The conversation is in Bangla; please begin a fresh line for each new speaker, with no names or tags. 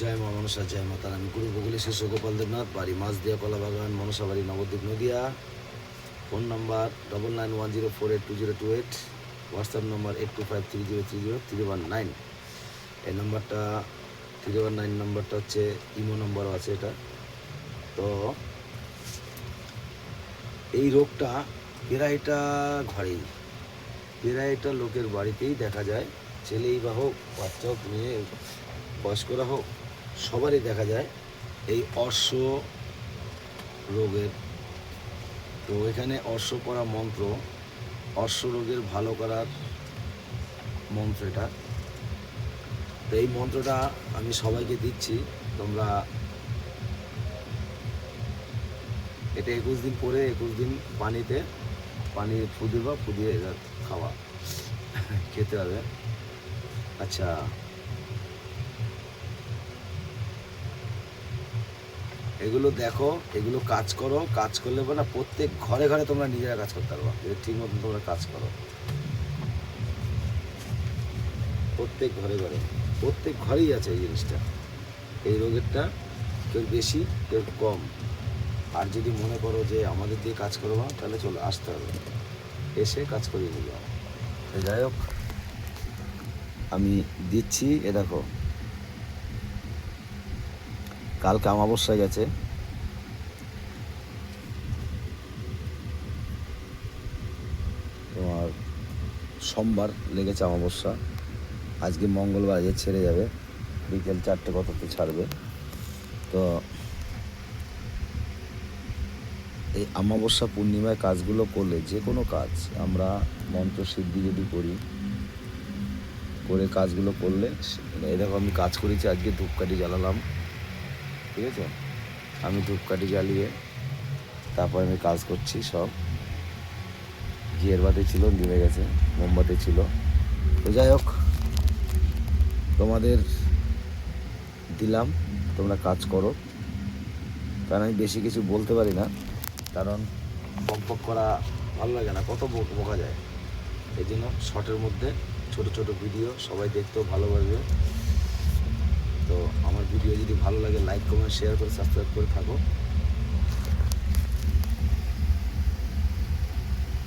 জয় মা মনসা জয় মাতা আমি গুরু বগুলি শিষ্য গোপাল দেবনাথ, বাড়ি মাছ দিয়া কলা বাগান মনসা বাড়ি, Nabadwip, Nadia. Phone number double nine one zero four eight two zero two eight WhatsApp number eight two five three zero three zero three one nine এই নাম্বারটা থ্রি ওয়ান নাইন নাম্বারটা হচ্ছে ইমো নাম্বারও আছে এটা। তো, এই রোগটা প্রায়টা ঘরেই প্রায়টা লোকের বাড়িতেই দেখা যায়। ছেলেই বা হোক, বাচ্চা হোক, মেয়ে বয়স্করা হোক সবারই দেখা যায় এই অশ্ব রোগের। তো এখানে অশ্ব পড়া মন্ত্র, অর্শ রোগের ভালো করার মন্ত্র এটা। তো এই মন্ত্রটা আমি সবাইকে দিচ্ছি, তোমরা এটা একুশ দিন পরে, একুশ দিন পানিতে পানি ফু দিবা ফু খাওয়া, খেতে হবে। আচ্ছা। এগুলো দেখো, এগুলো কাজ করো, কাজ করলে না, প্রত্যেক ঘরে ঘরে তোমরা নিজেরা কাজ করতে পারবা। যদি ঠিক মতন তোমরা কাজ করো। প্রত্যেক ঘরে ঘরে, প্রত্যেক ঘরেই আছে এই জিনিসটা। এই রোগেরটা কেউ বেশি, কেউ কম। আর যদি মনে করো যে আমাদের দিয়ে কাজ করব তাহলে চলো আসতে হবে। এসে কাজ করিয়ে নিয়ে যাও। যাই হোক, আমি দিচ্ছি, এ দেখো। কালকে অমাবস্যা গেছে। তোমার সোমবার লেগেছে অমাবস্যা। আজকে মঙ্গলবার, আজকে ছেড়ে যাবে। বিকেল চারটে কত কততে ছাড়বে। তো এই অমাবস্যা পূর্ণিমায় কাজগুলো করলে যে কোনো কাজ, আমরা মন্ত্র সিদ্ধি যদি করি, করে কাজগুলো করলে, এরকম আমি কাজ করেছি, আজকে ধূপকাঠি জ্বালালাম। ঠিক আছে? আমি ধূপকাঠি জ্বালিয়ে তারপর আমি কাজ করছি সব। ঘিয়ের বাতি ছিল নিভে গেছে, মোমবাতি ছিল। তো যাই হোক, তোমাদের দিলাম, তোমরা কাজ করো। কারণ আমি বেশি কিছু বলতে পারি না, কারণ বক বক করা ভালো লাগে না, কত বকা যায়। এই জন্য শর্টের মধ্যে ছোট ছোট ভিডিও সবাই দেখতেও ভালোবাসবে। তো আমার ভিডিও যদি ভালো লাগে লাইক কমেন্ট শেয়ার করে সাবস্ক্রাইব করে থাকো।